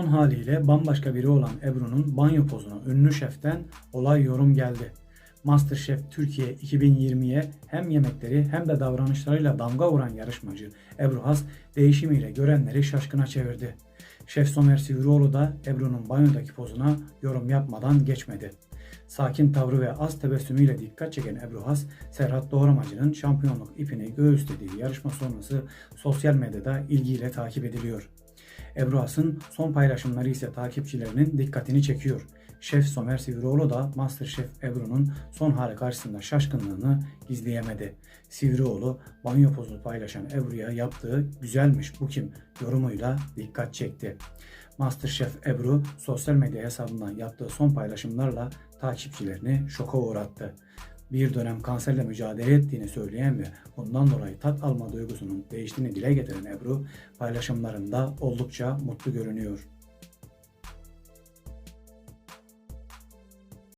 haliyle bambaşka biri olan Ebru'nun banyo pozuna ünlü şeften olay yorum geldi. Masterchef Türkiye 2020'ye hem yemekleri hem de davranışlarıyla damga vuran yarışmacı Ebru Has değişimiyle görenleri şaşkına çevirdi. Şef Somer Sivrioğlu da Ebru'nun banyodaki pozuna yorum yapmadan geçmedi. Sakin tavrı ve az tebessümüyle dikkat çeken Ebru Has, Serhat Doğramacı'nın şampiyonluk ipini göğüslediği yarışma sonrası sosyal medyada ilgiyle takip ediliyor. Ebru Has'ın son paylaşımları ise takipçilerinin dikkatini çekiyor. Şef Somer Sivrioğlu da Masterchef Ebru'nun son hali karşısında şaşkınlığını gizleyemedi. Sivrioğlu banyo pozunu paylaşan Ebru'ya yaptığı güzelmiş bu kim yorumuyla dikkat çekti. Masterchef Ebru sosyal medya hesabından yaptığı son paylaşımlarla takipçilerini şoka uğrattı. Bir dönem kanserle mücadele ettiğini söyleyen ve bundan dolayı tat alma duygusunun değiştiğini dile getiren Ebru paylaşımlarında oldukça mutlu görünüyor.